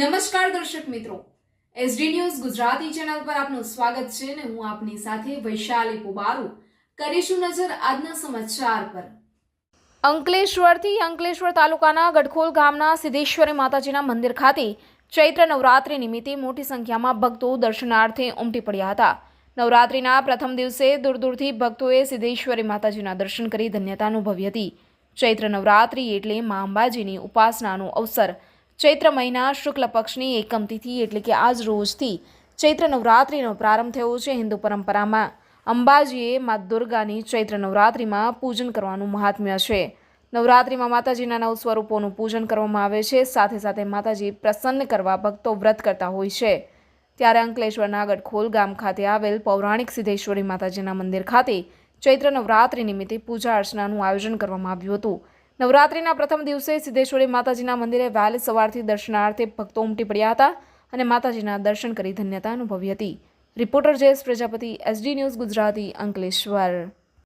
નમસ્કાર દર્શક મિત્રો. એસડી ન્યૂઝ ગુજરાતી ચેનલ પર આપનું સ્વાગત છે અને હું આપની સાથે વૈશાલી પુબારુ. કરીશું નજર આજના સમાચાર પર. અંકલેશ્વરથી અંકલેશ્વર તાલુકાના ગઢખોલ ગામના સિદ્ધેશ્વરી માતાજીના મંદિર ખાતે ચૈત્ર નવરાત્રિ નિમિત્તે મોટી સંખ્યામાં ભક્તો દર્શનાર્થે ઉમટી પડ્યા હતા. નવરાત્રિના પ્રથમ દિવસે દૂર દૂરથી ભક્તોએ સિદ્ધેશ્વરી માતાજીના દર્શન કરી ધન્યતા અનુભવી હતી. ચૈત્ર નવરાત્રિ એટલે મા અંબાજીની ઉપાસનાનો અવસર ચૈત્ર મહિના શુક્લ પક્ષની એકમ તિથિ એટલે કે આજ રોજથી ચૈત્ર નવરાત્રિનો પ્રારંભ થયો છે હિન્દુ પરંપરામાં. અંબાજીએ મા દુર્ગાની ચૈત્ર નવરાત્રિમાં પૂજન કરવાનું મહાત્મ્ય છે. નવરાત્રિમાં માતાજીના નવ સ્વરૂપોનું પૂજન કરવામાં આવે છે. સાથે સાથે માતાજી પ્રસન્ન કરવા ભક્તો વ્રત કરતા હોય છે. ત્યારે અંકલેશ્વરના ગઢખોલ ગામ ખાતે આવેલ પૌરાણિક સિદ્ધેશ્વરી માતાજીના મંદિર ખાતે ચૈત્ર નવરાત્રિ નિમિત્તે પૂજા અર્ચનાનું આયોજન કરવામાં આવ્યું હતું. નવરાત્રિના પ્રથમ દિવસે સિદ્ધેશ્વરી માતાજીના મંદિરે વહેલી સવારથી દર્શનાર્થે ભક્તો ઉમટી પડ્યા હતા અને માતાજીના દર્શન કરી ધન્યતા અનુભવી હતી. Reporter Jayesh Prajapati, SD news Gujarati, Ankleshwar.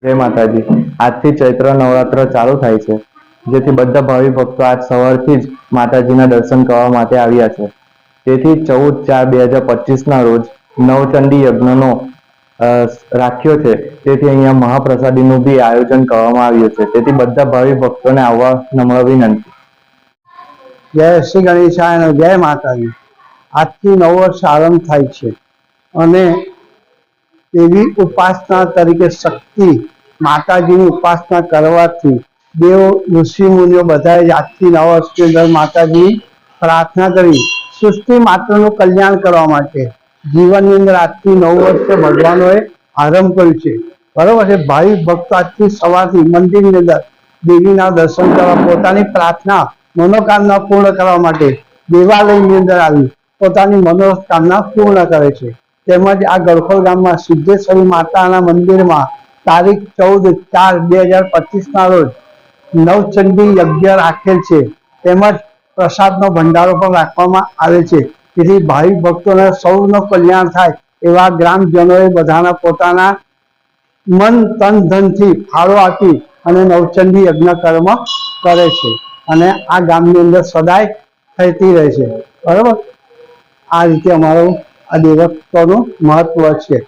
Jay Mataji. આજથી ચૈત્ર નવરાત્ર ચાલુ થાય છે, જેથી બધા ભાવિ ભક્તો આજ સવારથી જ માતાજીના દર્શન કરવા માટે આવ્યા છે. તેથી ચૌદ ચાર બે હજાર પચીસના રોજ નવચંડી યજ્ઞનો રાખ્યો છે. તેથી અહીંયા મહાપ્રસાદીનું બી આયોજન કરવામાં આવ્યું છે. તેથી બધા ભાવિ ભક્તોને આવવા નમ્ર વિનંતી. જય શ્રી ગણેશાય જય માતાજી. આજથી નવ વર્ષ આરંભ થાય છે અને એવી ઉપાસના તરીકે શક્તિ માતાજીની ઉપાસના કરવાથી દેવ, ઋષિ, મુનિઓ બધાએ આજથી નવ વર્ષની અંદર માતાજી પ્રાર્થના કરી. સૃષ્ટિ માત્રનું કલ્યાણ કરવા માટે જીવનની અંદર આજથી નવ વર્ષે ભગવાનોએ આરંભ કર્યું છે. બરોબર છે? ભાવિ ભક્ત આજથી સવારથી મંદિરની અંદર દેવીના દર્શન કરવા, પોતાની પ્રાર્થના, મનોકામના પૂર્ણ કરવા માટે દેવાલયની અંદર આવી, પોતાની મનોકામના પૂર્ણ કરે છે. તેમજ આ ગળખોલ ગામમાં સિદ્ધેશ્વરી માતાના મંદિરમાં તારીખ ચૌદ ચાર બે હજાર પચીસના રોજ નવચંડી યજ્ઞ રાખેલ છે. તેમજ પ્રસાદનો ભંડારો પણ રાખવામાં આવે છે. તેથી ભાવિક ભક્તોને સૌનો કલ્યાણ થાય એવા ગ્રામજનોએ બધાના પોતાના મન, તન, ધનથી ફાળો આપી અને નવચંડી યજ્ઞ કર્મ કરે છે અને આ ગામની અંદર સદાય થતી રહે છે. બરાબર? આ રીતે અમારું આ દેવત્વનું મહત્વ છે.